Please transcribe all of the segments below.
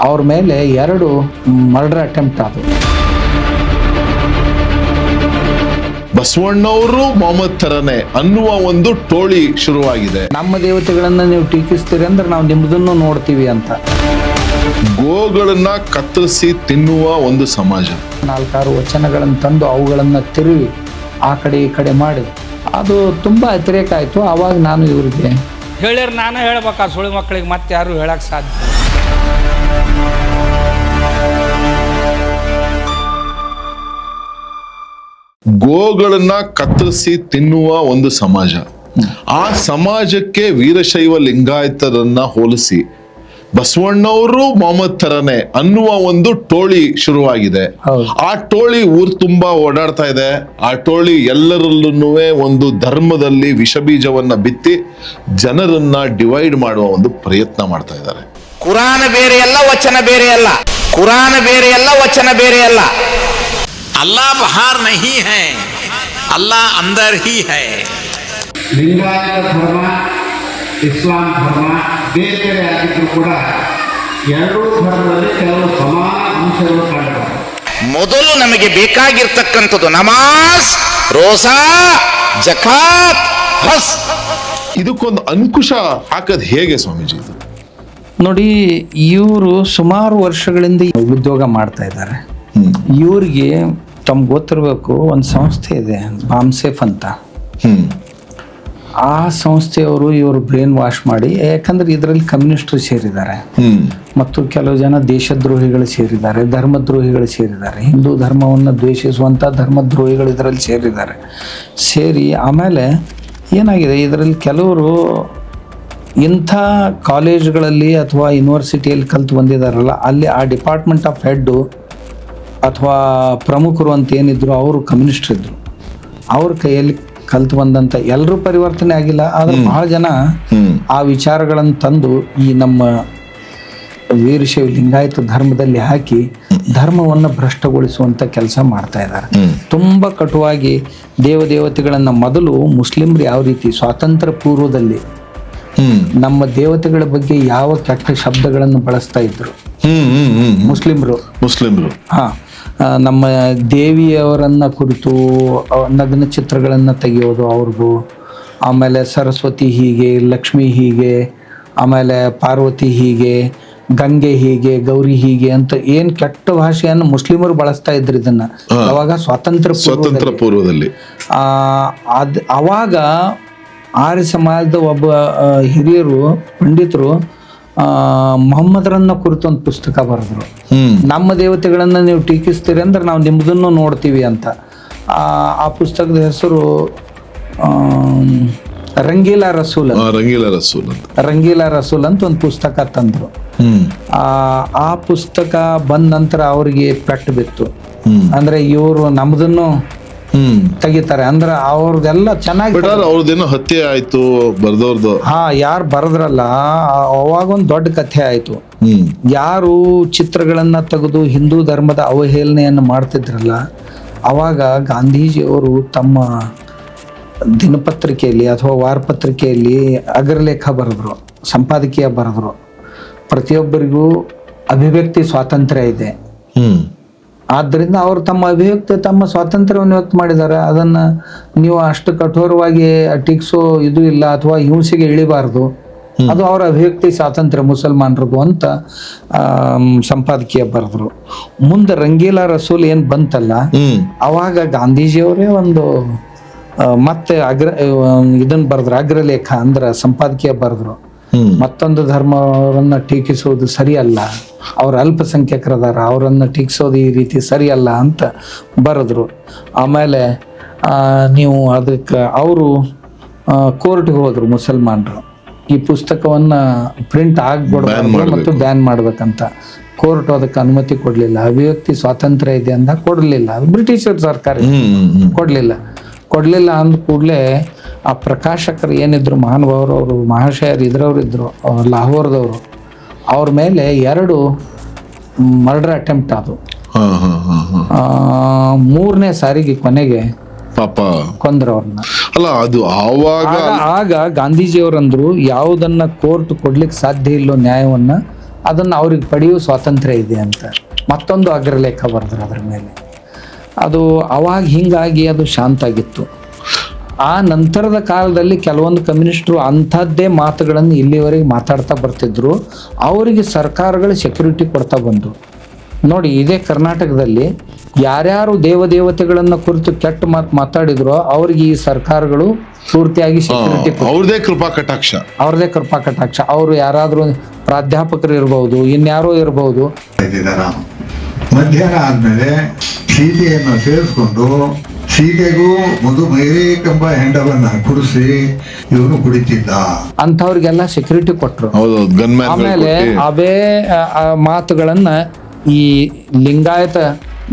ಅವ್ರ ಮೇಲೆ ಎರಡು ಮರ್ಡರ್ ಅಟೆಂಪ್ಟ್ ಆದವು. ಬಸವಣ್ಣವರು ಮೊಹಮ್ಮದ್ ತರನೇ ಅನ್ನುವ ಒಂದು ಟೋಳಿ ಶುರುವಾಗಿದೆ. ನಮ್ಮ ದೇವತೆಗಳನ್ನ ನೀವು ಟೀಕಿಸ್ತೀರಿ ಅಂದ್ರೆ ನಾವು ನಿಮ್ದನ್ನು ನೋಡ್ತೀವಿ ಅಂತ. ಗೋಗಳನ್ನ ಕತ್ತರಿಸಿ ತಿನ್ನುವ ಒಂದು ಸಮಾಜ. ನಾಲ್ಕಾರು ವಚನಗಳನ್ನು ತಂದು ಅವುಗಳನ್ನು ತಿರುವಿ ಆ ಕಡೆ ಈ ಕಡೆ ಮಾಡಿ. ಅದು ತುಂಬಾ ವ್ಯತಿರೇಕ ಆಯ್ತು. ಆವಾಗ ನಾನು ಇವ್ರಿಗೆ ಹೇಳಿರ್ ನಾನು ಹೇಳ್ಬೇಕಾ ಸುಳಿ ಮಕ್ಕಳಿಗೆ ಮತ್ತೆ ಯಾರು ಹೇಳಕ್ ಸಾಧ್ಯ ಗೋಗಳನ್ನ ಕತ್ತರಿಸಿ ತಿನ್ನುವ ಒಂದು ಸಮಾಜ. ಆ ಸಮಾಜಕ್ಕೆ ವೀರಶೈವ ಲಿಂಗಾಯತರನ್ನ ಹೋಲಿಸಿ ಬಸವಣ್ಣವರು ಮೊಹಮ್ಮದ್ ತರನೇ ಅನ್ನುವ ಒಂದು ಟೋಳಿ ಶುರುವಾಗಿದೆ. ಆ ಟೋಳಿ ಊರ್ ತುಂಬಾ ಓಡಾಡ್ತಾ ಇದೆ. ಆ ಟೋಳಿ ಎಲ್ಲರಲ್ಲೂ ಒಂದು ಧರ್ಮದಲ್ಲಿ ವಿಷಬೀಜವನ್ನ ಬಿತ್ತಿ ಜನರನ್ನ ಡಿವೈಡ್ ಮಾಡುವ ಒಂದು ಪ್ರಯತ್ನ ಮಾಡ್ತಾ ಇದ್ದಾರೆ. ಕುರಾನ್ ಬೇರೆ ಅಲ್ಲ ವಚನ ಬೇರೆ ಅಲ್ಲ. ಕುರಾನ್ ಬೇರೆ ಅಲ್ಲ ವಚನ ಬೇರೆ ಅಲ್ಲ. अल्लाह बाहर नहीं है अल्लाह अंदर ही है ಲಿಂಗಾಯತ ಧರ್ಮ ಇಸ್ಲಾಂ ಧರ್ಮ ಬೇರೆ ಬೇರೆ ಆಗಿದ್ರು ಕೂಡ ಎರಡೂ ಧರ್ಮದಲ್ಲಿ ಕೆಲವು ಸಮಾನ ಅಂಶಗಳು ಕಂಡುಬರ್ತವೆ ಮೊದಲು ನಮಗೆ ಬೇಕಾಗಿರ್ತಕ್ಕಂಥದ್ದು ನಮಾಜ್ ರೋಸಾ ಜಕಾತ್ ಹಸ್ ಇದಕ್ಕೊಂದು ಅಂಕುಶ ಹಾಕದ್ ಹೇಗೆ ಸ್ವಾಮೀಜಿ ಇದು ನೋಡಿ ಇವರು ಸುಮಾರು ವರ್ಷಗಳಿಂದ ಈ ಉದ್ಯೋಗ ಮಾಡ್ತಾ ಇದ್ದಾರೆ ಹ್ಮ್ ಇವ್ರಿಗೆ ತಮ್ಗೆ ಗೊತ್ತಿರಬೇಕು ಒಂದು ಸಂಸ್ಥೆ ಇದೆ ಬಾಮ್ಸೇಫ್ ಅಂತ. ಆ ಸಂಸ್ಥೆಯವರು ಇವರು ಬ್ರೇನ್ ವಾಶ್ ಮಾಡಿ ಯಾಕಂದ್ರೆ ಇದರಲ್ಲಿ ಕಮ್ಯುನಿಸ್ಟರು ಸೇರಿದ್ದಾರೆ. ಮತ್ತು ಕೆಲವು ಜನ ದೇಶದ್ರೋಹಿಗಳು ಸೇರಿದ್ದಾರೆ ಧರ್ಮದ್ರೋಹಿಗಳು ಸೇರಿದ್ದಾರೆ. ಹಿಂದೂ ಧರ್ಮವನ್ನು ದ್ವೇಷಿಸುವಂಥ ಧರ್ಮದ್ರೋಹಿಗಳು ಇದರಲ್ಲಿ ಸೇರಿದ್ದಾರೆ. ಸೇರಿ ಆಮೇಲೆ ಏನಾಗಿದೆ ಇದರಲ್ಲಿ ಕೆಲವರು ಇಂಥ ಕಾಲೇಜ್ಗಳಲ್ಲಿ ಅಥವಾ ಯೂನಿವರ್ಸಿಟಿಯಲ್ಲಿ ಕಲ್ತು ಬಂದಿದ್ದಾರಲ್ಲ ಅಲ್ಲಿ ಆ ಡಿಪಾರ್ಟ್ಮೆಂಟ್ ಆಫ್ ಹೆಡ್ಡು ಅಥವಾ ಪ್ರಮುಖರು ಅಂತ ಏನಿದ್ರು ಅವರು ಕಮ್ಯುನಿಸ್ಟ್ ಇದ್ರು. ಅವ್ರ ಕೈಯಲ್ಲಿ ಕಲ್ತು ಬಂದಂಥ ಎಲ್ಲರೂ ಪರಿವರ್ತನೆ ಆಗಿಲ್ಲ. ಆದ್ರೆ ಬಹಳ ಜನ ಆ ವಿಚಾರಗಳನ್ನು ತಂದು ಈ ನಮ್ಮ ವೀರಶೈವ ಲಿಂಗಾಯತ ಧರ್ಮದಲ್ಲಿ ಹಾಕಿ ಧರ್ಮವನ್ನು ಭ್ರಷ್ಟಗೊಳಿಸುವಂತ ಕೆಲಸ ಮಾಡ್ತಾ ಇದ್ದಾರೆ. ತುಂಬಾ ಕಟುವಾಗಿ ದೇವದೇವತೆಗಳನ್ನ ಮೊದಲು ಮುಸ್ಲಿಮ್ರು ಯಾವ ರೀತಿ ಸ್ವಾತಂತ್ರ್ಯ ಪೂರ್ವದಲ್ಲಿ ನಮ್ಮ ದೇವತೆಗಳ ಬಗ್ಗೆ ಯಾವ ಕೆಟ್ಟ ಶಬ್ದಗಳನ್ನು ಬಳಸ್ತಾ ಇದ್ರು. ಮುಸ್ಲಿಮ್ರು. ಮುಸ್ಲಿಮ್ರು. ಹಾ. ನಮ್ಮ ದೇವಿಯವರನ್ನು ಕುರಿತು ನಗ್ನ ಚಿತ್ರಗಳನ್ನು ತೆಗೆಯೋದು ಅವ್ರದ್ದು ಆಮೇಲೆ ಸರಸ್ವತಿ ಹೀಗೆ ಲಕ್ಷ್ಮಿ ಹೀಗೆ ಆಮೇಲೆ ಪಾರ್ವತಿ ಹೀಗೆ ಗಂಗೆ ಹೀಗೆ ಗೌರಿ ಹೀಗೆ ಅಂತ ಏನ್ ಕೆಟ್ಟ ಭಾಷೆಯನ್ನು ಮುಸ್ಲಿಮರು ಬಳಸ್ತಾ ಇದ್ರು ಇದನ್ನ. ಅವಾಗ ಸ್ವಾತಂತ್ರ್ಯ ಸ್ವಾತಂತ್ರ್ಯ ಪೂರ್ವದಲ್ಲಿ. ಪೂರ್ವದಲ್ಲಿ. ಆ, ಅದ್ ಅವಾಗ ಆರ್ಯ ಸಮಾಜದ ಒಬ್ಬ ಹಿರಿಯರು ಪಂಡಿತರು ಆ, ಮೊಹಮ್ಮದರನ್ನ ಕುರಿತು ಒಂದು ಪುಸ್ತಕ ಬರೆದ್ರು. ನಮ್ಮ ದೇವತೆಗಳನ್ನ ನೀವು ಟೀಕಿಸ್ತೀರಿ ಅಂದ್ರೆ ನಾವು ನಿಮ್ಮದನ್ನು ನೋಡ್ತೀವಿ ಅಂತ. ಆ ಪುಸ್ತಕದ ಹೆಸರು ರಂಗೀಲಾ ರಸೂಲ್ ರಂಗೀಲ ರಸೂಲ್ ರಂಗೀಲಾ ರಸೂಲ್ ಅಂತ ಒಂದು ಪುಸ್ತಕ ತಂದ್ರು. ಆ ಪುಸ್ತಕ ಬಂದ ನಂತರ ಅವರಿಗೆ ಪೆಟ್ಟು ಬಿತ್ತು. ಅಂದ್ರೆ ಇವರು ನಮ್ದನ್ನು ಹ್ಮ್ ತೆಗಿತಾರೆ. ಅಂದ್ರೆ ಅವ್ರದೆಲ್ಲ ಚೆನ್ನಾಗಿ ಬಟ್ ಆದ್ರೆ ಅವ್ರದ್ದೇನೋ ಹತ್ಯೆ ಆಯ್ತು ಬರ್ದವ್ರದ್ದು ಹಾ ಯಾರು ಬರೆದ್ರಲ್ಲ ಅವಾಗೊಂದು ಅವಾಗ ಒಂದು ದೊಡ್ಡ ಕಥೆ ಆಯ್ತು. ಹ್ಮ್. ಯಾರು ಚಿತ್ರಗಳನ್ನ ತೆಗೆದು ಹಿಂದೂ ಧರ್ಮದ ಅವಹೇಳನೆಯನ್ನು ಮಾಡ್ತಿದ್ರಲ್ಲ ಅವಾಗ ಗಾಂಧೀಜಿಯವರು ತಮ್ಮ ದಿನಪತ್ರಿಕೆಯಲ್ಲಿ ಅಥವಾ ವಾರಪತ್ರಿಕೆಯಲ್ಲಿ ಅಗ್ರಲೇಖ ಬರೆದ್ರು ಸಂಪಾದಕೀಯ ಬರೆದ್ರು. ಪ್ರತಿಯೊಬ್ಬರಿಗೂ ಅಭಿವ್ಯಕ್ತಿ ಸ್ವಾತಂತ್ರ್ಯ ಇದೆ. ಹ್ಮ್. ಆದ್ದರಿಂದ ಅವರು ತಮ್ಮ ಅಭಿವ್ಯಕ್ತಿ ತಮ್ಮ ಸ್ವಾತಂತ್ರ್ಯವನ್ನು ವ್ಯಕ್ತ ಮಾಡಿದ್ದಾರೆ. ಅದನ್ನ ನೀವು ಅಷ್ಟು ಕಠೋರವಾಗಿ ಟೀಕ್ಸೋ ಇದು ಇಲ್ಲ ಅಥವಾ ಹಿಂಸೆಗೆ ಇಳಿಬಾರದು. ಅದು ಅವರ ಅಭಿವ್ಯಕ್ತಿ ಸ್ವಾತಂತ್ರ್ಯ ಮುಸಲ್ಮಾನರದು ಅಂತ ಸಂಪಾದಕೀಯ ಬರೆದ್ರು. ಮುಂದೆ ರಂಗೀಲಾ ರಸೂಲ್ ಏನ್ ಬಂತಲ್ಲ ಅವಾಗ ಗಾಂಧೀಜಿಯವರೇ ಒಂದು ಮತ್ತೆ ಅಗ್ರ ಇದನ್ನ ಬರೆದ್ರು ಅಗ್ರಲೇಖ ಅಂದ್ರ ಸಂಪಾದಕೀಯ ಬರೆದ್ರು. ಮತ್ತೊಂದು ಧರ್ಮವನ್ನ ಟೀಕಿಸುವುದು ಸರಿಯಲ್ಲ. ಅವ್ರ ಅಲ್ಪಸಂಖ್ಯಾಕರದಾರ ಅವರನ್ನು ಟೀಕಿಸೋದು ಈ ರೀತಿ ಸರಿಯಲ್ಲ ಅಂತ ಬರೆದ್ರು. ಆಮೇಲೆ ನೀವು ಅದಕ್ಕೆ ಅವರು ಕೋರ್ಟ್ಗೆ ಹೋದರು ಮುಸಲ್ಮಾನರು. ಈ ಪುಸ್ತಕವನ್ನ ಪ್ರಿಂಟ್ ಆಗ್ಬಿಡ್ಬಾರ್ದು ಮತ್ತು ಬ್ಯಾನ್ ಮಾಡ್ಬೇಕಂತ. ಕೋರ್ಟ್ ಅದಕ್ಕೆ ಅನುಮತಿ ಕೊಡಲಿಲ್ಲ. ಅಭಿವ್ಯಕ್ತಿ ಸ್ವಾತಂತ್ರ್ಯ ಇದೆ ಅಂತ ಕೊಡಲಿಲ್ಲ. ಬ್ರಿಟಿಷರ್ ಸರ್ಕಾರ ಕೊಡಲಿಲ್ಲ. ಕೊಡಲಿಲ್ಲ ಅಂದ ಕೂಡಲೇ ಆ ಪ್ರಕಾಶಕರು ಏನಿದ್ರು ಮಹಾನುಭಾವರು ಅವರು ಮಹಾಶಯರು ಇದ್ರವ್ರು ಇದ್ರು ಅವ್ರು ಲಾಹೋರ್ದವರು ಅವ್ರ ಮೇಲೆ ಎರಡು ಮರ್ಡರ್ ಅಟೆಂಪ್ಟ್ ಅದು ಮೂರನೇ ಸಾರಿಗೆ ಕೊನೆಗೆ ಪಾಪ. ಕೊಂದ್ರು ಅವ್ರನ್ನ. ಅಲ್ಲ ಅದು ಆವಾಗ ಆಗ ಆಗ ಗಾಂಧೀಜಿಯವರಂದ್ರು ಯಾವುದನ್ನ ಕೋರ್ಟ್ ಕೊಡ್ಲಿಕ್ಕೆ ಸಾಧ್ಯ ಇಲ್ಲೋ ನ್ಯಾಯವನ್ನ ಅದನ್ನು ಅವ್ರಿಗೆ ಪಡೆಯುವ ಸ್ವಾತಂತ್ರ್ಯ ಇದೆ ಅಂತ. ಮತ್ತೊಂದು ಅಗ್ರಲೇಖ ಬರೆದ್ರು ಅದ್ರ ಮೇಲೆ. ಅದು ಅವಾಗ ಹಿಂಗಾಗಿ ಅದು ಶಾಂತ ಆಗಿತ್ತು ಆ ನಂತರದ ಕಾಲದಲ್ಲಿ ಕೆಲವೊಂದು ಕಮ್ಯುನಿಸ್ಟರು ಅಂಥದ್ದೇ ಮಾತುಗಳನ್ನು ಇಲ್ಲಿವರೆಗೆ ಮಾತಾಡ್ತಾ ಬರ್ತಿದ್ರು. ಅವರಿಗೆ ಸರ್ಕಾರಗಳು ಸೆಕ್ಯೂರಿಟಿ ಕೊಡ್ತಾ ಬಂದವು ನೋಡಿ ಇದೇ ಕರ್ನಾಟಕದಲ್ಲಿ ಯಾರ್ಯಾರು ದೇವದೇವತೆಗಳನ್ನು ಕುರಿತು ಕೆಟ್ಟ ಮಾತು ಮಾತಾಡಿದ್ರೋ ಅವ್ರಿಗೆ ಈ ಸರ್ಕಾರಗಳು ಪೂರ್ತಿಯಾಗಿ ಸೆಕ್ಯೂರಿಟಿ ಅವ್ರದೇ ಕೃಪಾ ಕಟಾಕ್ಷ. ಅವ್ರದೇ ಕೃಪಾ ಕಟಾಕ್ಷ. ಅವರು ಯಾರಾದರೂ ಪ್ರಾಧ್ಯಾಪಕರು ಇರಬಹುದು ಇನ್ಯಾರೋ ಇರಬಹುದು ಮಧ್ಯಾಹ್ನ ಆದ್ಮೇಲೆ ಸೀತೆಯನ್ನು ಸೇರಿಸ್ಕೊಂಡು ಸೀತೆಗೂ ಒಂದು ಮೇರೇಕೆಂಬ ಹೆಂಡವನ್ನ ಕುಡಿಸಿ ಇವನು ಕುಡಿತಿದ್ದ. ಅಂಥವ್ರಿಗೆಲ್ಲ ಸೆಕ್ಯೂರಿಟಿ ಕೊಟ್ಟರು ಹೌದು ಗನ್ಮ್ಯಾನ್ ಆಮೇಲೆ ಅವೇ ಆ, ಆ ಮಾತುಗಳನ್ನ ಈ ಲಿಂಗಾಯತ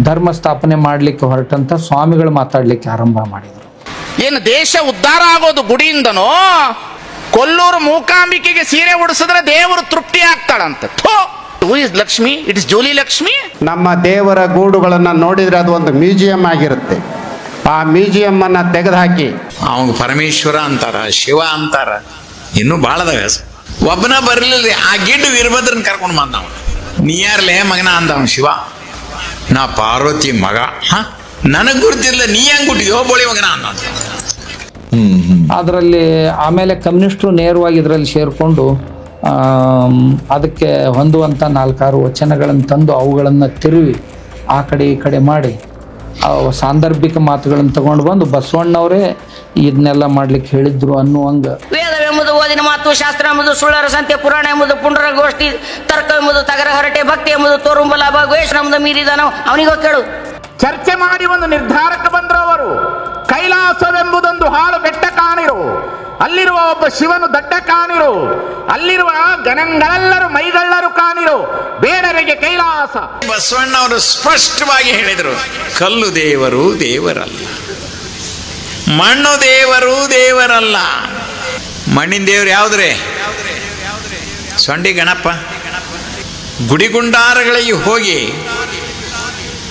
ಧರ್ಮ ಸ್ಥಾಪನೆ ಮಾಡ್ಲಿಕ್ಕೆ ಹೊರಟಂತ ಸ್ವಾಮಿಗಳು ಮಾತಾಡ್ಲಿಕ್ಕೆ ಆರಂಭ ಮಾಡಿದ್ರು. ಏನು ದೇಶ ಉದ್ಧಾರ ಆಗೋದು ಗುಡಿಯಿಂದನೋ? ಕೊಲ್ಲೂರು ಮೂಕಾಂಬಿಕೆಗೆ ಸೀರೆ ಉಡಿಸಿದ್ರೆ ದೇವರು ತೃಪ್ತಿ ಆಗ್ತಾಳಂತ. Who is Lakshmi it is Julie Lakshmi ನಮ್ಮ ದೇವರ ಗೂಡುಗಳನ್ನು ನೋಡಿದ್ರೆ ಅದು ಒಂದು ಮ್ಯೂಸಿಯಂ ಆಗಿರುತ್ತೆ. ಆ ಮ್ಯೂಸಿಯಂ ಅನ್ನ ತೆಗೆದುಹಾಕಿ. ಅವಂಗ ಪರಮೇಶ್ವರ ಅಂತಾರ ಶಿವ ಅಂತಾರ ಇನ್ನೂ ಭಾಳದ ಒಬ್ಬನ ಬರಲಿಲ್ಲ ಆ ಗಿಡ್ಡು ವೀರಭದ್ರನ್ ಕರ್ಕೊಂಡು ಬಂದ ಅವ ನೀ ಯಾರ್ಲೇ ಮಗನ ಅಂದ ಶಿವ? ನಾ ಪಾರ್ವತಿ ಮಗ. ಹ? ನನಗ್ ಗುರುತಿಲ್ಲ ನೀ ಹೆಂಗ್ ಗುಟ್ಟಿಯೋ ಬೋಳಿ ಮಗನ ಅಂದ ಅದರಲ್ಲಿ ಆಮೇಲೆ ಕಮ್ಯುನಿಸ್ಟ್ರು ನೇರವಾಗಿ ಇದರಲ್ಲಿ ಸೇರಿಕೊಂಡು ಅದಕ್ಕೆ ಹೊಂದುವಂಥ ನಾಲ್ಕಾರು ವಚನಗಳನ್ನು ತಂದು ಅವುಗಳನ್ನು ತಿರುವಿ ಆ ಕಡೆ ಈ ಕಡೆ ಮಾಡಿ. ಸಾಂದರ್ಭಿಕ ಮಾತುಗಳನ್ನು ತಗೊಂಡು ಬಂದು ಬಸವಣ್ಣವರೇ ಇದನ್ನೆಲ್ಲ ಮಾಡ್ಲಿಕ್ಕೆ ಹೇಳಿದ್ರು ಅನ್ನುವಂಗ. ವೇದವೆಂಬುದು ಓದಿನ ಮಾತು ಶಾಸ್ತ್ರ ಎಂಬುದು ಸುಳ್ಳರ ಸಂತೆ ಪುರಾಣ ಎಂಬುದು ಪುಂಡರ ಗೋಷ್ಠಿ ತರ್ಕ ಎಂಬುದು ತಗರ ಹೊರಟೆ ಭಕ್ತಿ ಎಂಬುದು ತೋರುಂಬಲ ಭಗವೇಶ್ ಎಂಬುದು ಮೀರಿದನೋ ಅವನಿಗೋ ಕೇಳು. ಚರ್ಚೆ ಮಾಡಿ ಒಂದು ನಿರ್ಧಾರಕ್ಕೆ ಬಂದ್ರು ಅವರು. ಕೈಲಾಸವೆಂಬುದೊಂದು ಹಾಳು ಬೆಟ್ಟ ಕಾಣಿರು. ಅಲ್ಲಿರುವ ಒಬ್ಬ ಶಿವನು ದಡ್ಡ ಕಾಣಿರು. ಅಲ್ಲಿರುವ ಗಣಗಳೆಲ್ಲರೂ ಮೈಗಳ್ಳರು ಕಾಣಿರು. ಬೇಡರಿಗೆ ಕೈಲಾಸ. ಬಸವಣ್ಣ ಅವರು ಸ್ಪಷ್ಟವಾಗಿ ಹೇಳಿದರು, ಕಲ್ಲು ದೇವರು ದೇವರಲ್ಲ, ಮಣ್ಣು ದೇವರು ದೇವರಲ್ಲ. ಮಣ್ಣಿನ ದೇವರು ಯಾವುದ್ರೆ? ಸೊಂಡಿ ಗಣಪ ಗುಡಿಗುಂಡಾರಗಳಿಗೆ ಹೋಗಿ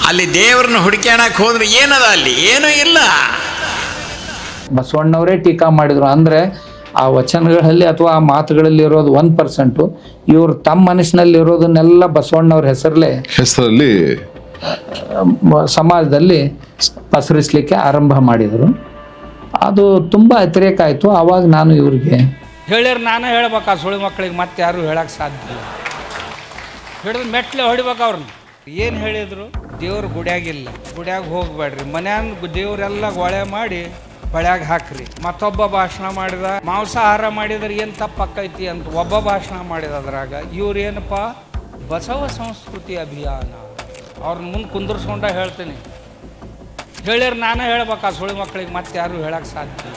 ಅಲ್ಲಿ ದೇವರನ್ನು ಹುಡುಕ್ಯಾಣಕ್ಕೆ ಹೋದ್ರೆ ಏನದ ಅಲ್ಲಿ? ಏನೂ ಇಲ್ಲ. ಬಸವಣ್ಣವರೇ ಟೀಕಾ ಮಾಡಿದ್ರು. ಅಂದರೆ ಆ ವಚನಗಳಲ್ಲಿ ಅಥವಾ ಆ ಮಾತುಗಳಲ್ಲಿ ಇರೋದು ಒಂದು ಪರ್ಸೆಂಟು. ಇವ್ರು ತಮ್ಮ ಮನಸ್ಸಿನಲ್ಲಿ ಇರೋದನ್ನೆಲ್ಲ ಬಸವಣ್ಣವ್ರ ಹೆಸರಲ್ಲೇ ಹೆಸರಲ್ಲಿ ಸಮಾಜದಲ್ಲಿ ಪಸರಿಸಲಿಕ್ಕೆ ಆರಂಭ ಮಾಡಿದರು. ಅದು ತುಂಬ ವ್ಯತಿರೇಕ ಆಯಿತು. ಆವಾಗ ನಾನು ಇವ್ರಿಗೆ ಹೇಳಿರ್ ನಾನು ಹೇಳ್ಬೇಕು ಆ ಸುಳಿ ಮಕ್ಕಳಿಗೆ ಮತ್ತೆ ಯಾರು ಹೇಳಕ್ಕೆ ಸಾಧ್ಯ ಇಲ್ಲ. ಹಿಡಿದು ಮೆಟ್ಲೆ ಹೊಡಿಬೇಕು ಅವ್ರನ್ನ ಏನು ಹೇಳಿದ್ರು? ದೇವ್ರ ಗುಡಿಯಾಗಿಲ್ಲ ಗುಡ್ಯಾಗ ಹೋಗ್ಬೇಡ್ರಿ. ಮನ್ಯಾಗ ದೇವ್ರೆಲ್ಲ ಗೊಳೆ ಮಾಡಿ ಹೊಳ್ಯಾಗ ಹಾಕ್ರಿ. ಮತ್ತೊಬ್ಬ ಭಾಷಣ ಮಾಡಿದ, ಮಾಂಸಾಹಾರ ಮಾಡಿದ್ರೆ ಏನು ತಪ್ಪಾಕೈತಿ ಅಂತ ಒಬ್ಬ ಭಾಷಣ ಮಾಡಿದ ಅದ್ರಾಗ ಇವ್ರೇನಪ್ಪ ಬಸವ ಸಂಸ್ಕೃತಿ ಅಭಿಯಾನ. ಅವ್ರನ್ನ ಮುಂದೆ ಕುಂದರ್ಸ್ಕೊಂಡ ಹೇಳ್ತೀನಿ. ಹೇಳಿರ್ ನಾನೇ ಹೇಳ್ಬೇಕು ಆ ಸುಳಿ ಮಕ್ಕಳಿಗೆ ಮತ್ತೆ ಯಾರು ಹೇಳಕ್ಕೆ ಸಾಧ್ಯ